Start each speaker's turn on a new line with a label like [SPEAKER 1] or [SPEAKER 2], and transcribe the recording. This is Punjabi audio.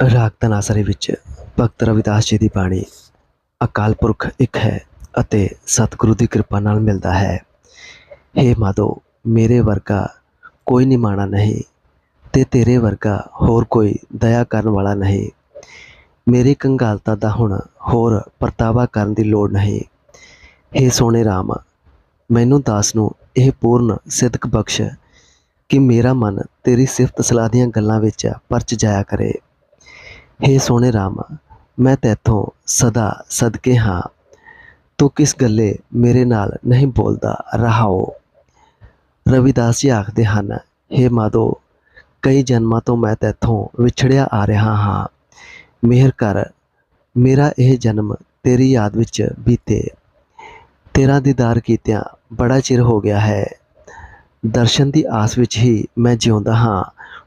[SPEAKER 1] ਰਾਗ ਧਨਾਸਰੀ ਵਿੱਚ, ਭਗਤ ਰਵਿਦਾਸ ਜੀ ਦੀ ਬਾਣੀ ਅਕਾਲ ਪੁਰਖ ਇੱਕ ਹੈ ਅਤੇ ਸਤਿਗੁਰੂ ਦੀ ਕਿਰਪਾ ਨਾਲ ਮਿਲਦਾ ਹੈ। ਹੇ ਮਾਧੋ, ਮੇਰੇ ਵਰਗਾ ਕੋਈ ਨਿਮਾਣਾ ਨਹੀਂ ਤੇ ਤੇਰੇ ਵਰਗਾ ਹੋਰ ਕੋਈ ਦਇਆ ਕਰਨ ਵਾਲਾ ਨਹੀਂ। ਮੇਰੀ ਕੰਗਾਲਤਾ ਦਾ ਹੁਣ ਹੋਰ ਪਰਤਾਵਾ ਕਰਨ ਦੀ ਲੋੜ ਨਹੀਂ। ਹੇ ਸੋਹਣੇ ਰਾਮ, ਮੈਨੂੰ ਦਾਸ ਨੂੰ ਇਹ ਪੂਰਨ ਸਿਦਕ ਬਖਸ਼ ਕਿ ਮੇਰਾ ਮਨ ਤੇਰੀ ਸਿਫਤ ਸਲਾਹ ਦੀਆਂ ਗੱਲਾਂ ਵਿੱਚ ਪਰਚ ਜਾਇਆ ਕਰੇ। ਹੇ ਸੋਹਣੇ ਰਾਮ, ਮੈਂ ਤੇਥੋਂ ਸਦਾ ਸਦਕੇ ਹਾਂ। ਤੂੰ ਕਿਸ ਗੱਲੇ ਮੇਰੇ ਨਾਲ ਨਹੀਂ ਬੋਲਦਾ, ਰਹਾਓ। ਰਵਿਦਾਸ ਜੀ ਆਖਦੇ ਹਨ, ਹੇ ਮਾਧੋ, ਕਈ ਜਨਮਾਂ ਤੋਂ ਮੈਂ ਤੇਥੋਂ ਵਿਛੜਿਆ ਆ ਰਿਹਾ ਹਾਂ। ਮਿਹਰ ਕਰ, ਮੇਰਾ ਇਹ ਜਨਮ ਤੇਰੀ ਯਾਦ ਵਿੱਚ ਬੀਤੇ। ਤੇਰਾ ਦੀਦਾਰ ਕੀਤਿਆਂ ਬੜਾ ਚਿਰ ਹੋ ਗਿਆ ਹੈ। ਦਰਸ਼ਨ ਦੀ ਆਸ ਵਿੱਚ ਹੀ ਮੈਂ ਜਿਉਂਦਾ ਹਾਂ।